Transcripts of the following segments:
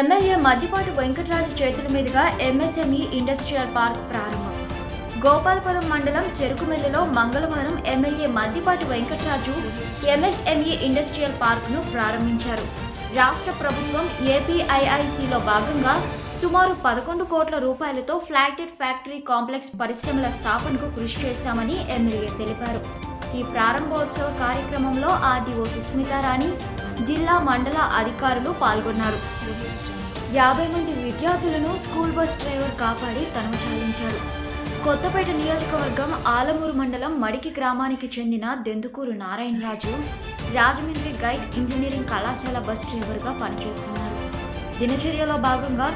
MLA Maddipati Venkataraju చేతుల మీదుగా MSME industrial park ప్రారంభం. గోపాలపురం మండలం చెరుకుమెల్లిలో మంగళవారం MLA Maddipati Venkataraju MSME industrial పార్క్ను ప్రారంభించారు. రాష్ట్ర ప్రభుత్వం ఏపీఐఐసిలో భాగంగా సుమారు పదకొండు కోట్ల రూపాయలతో ఫ్లాటెడ్ ఫ్యాక్టరీ కాంప్లెక్స్ పరిశ్రమల స్థాపనకు కృషి చేశామని ఎమ్మెల్యే తెలిపారు. ఈ ప్రారంభోత్సవ కార్యక్రమంలో ఆర్డీఓ సుస్మితారాణి జిల్లా మండల అధికారులు పాల్గొన్నారు. యాభై మంది విద్యార్థులను స్కూల్ బస్ డ్రైవర్ కాపాడి తనువు చాలించారు. కొత్తపేట నియోజకవర్గం ఆలమూరు మండలం మడికి గ్రామానికి చెందిన దెందుకూరు నారాయణరాజు రాజమండ్రి గైడ్ ఇంజనీరింగ్ కళాశాల బస్ డ్రైవర్గా పనిచేస్తున్నారు. దినచర్యలో భాగంగా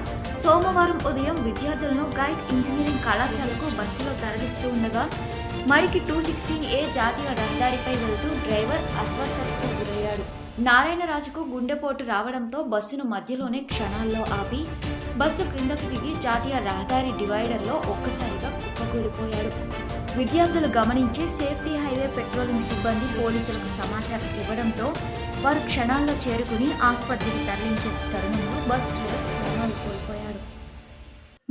సోమవారం ఉదయం విద్యార్థులను గైడ్ ఇంజనీరింగ్ కళాశాలకు బస్సులో తరలిస్తూ ఉండగా మరికి టూ సిక్స్టీన్ ఏ జాతీయ రహదారిపై వెళ్తూ డ్రైవర్ అస్వస్థతకు గురయ్యాడు. నారాయణరాజుకు గుండెపోటు రావడంతో బస్సును మధ్యలోనే క్షణాల్లో ఆపి బస్సు క్రిందకు దిగి జాతీయ రహదారి డివైడర్లో ఒక్కసారిగా కుప్పకూలిపోయాడు. విద్యార్థులు గమనించి సేఫ్టీ హైవే పెట్రోలింగ్ సిబ్బంది పోలీసులకు సమాచారం ఇవ్వడంతో వారు క్షణాల్లో చేరుకుని ఆసుపత్రికి తరలించే తరుణంలో బస్ ప్రాణాలు కోల్పోయాడు.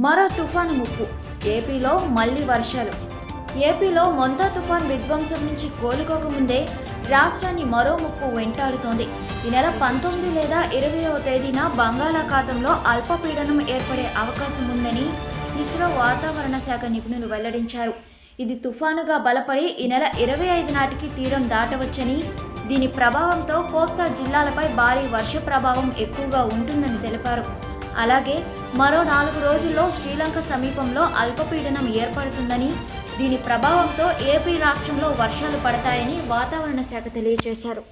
మరో తుఫాను ముప్పు. ఏపీలో మళ్ళీ వర్షాలు. ఏపీలో మొంతా తుఫాన్ విధ్వంసం నుంచి కోలుకోకముందే రాష్ట్రాన్ని మరో ముప్పు వెంటాడుతోంది. ఈ నెల పంతొమ్మిది లేదా ఇరవయో తేదీన బంగాళాఖాతంలో అల్పపీడనం ఏర్పడే అవకాశం ఉందని ఇస్రో వాతావరణ శాఖ నిపుణులు వెల్లడించారు. ఇది తుఫానుగా బలపడి ఈ నెల ఇరవై ఐదు నాటికి తీరం దాటవచ్చని దీని ప్రభావంతో కోస్తా జిల్లాలపై భారీ వర్ష ప్రభావం ఎక్కువగా ఉంటుందని తెలిపారు. అలాగే మరో నాలుగు రోజుల్లో శ్రీలంక సమీపంలో అల్పపీడనం ఏర్పడుతుందని దీని ప్రభావంతో ఏపీ రాష్ట్రంలో వర్షాలు పడతాయని వాతావరణ శాఖ తెలియజేశారు.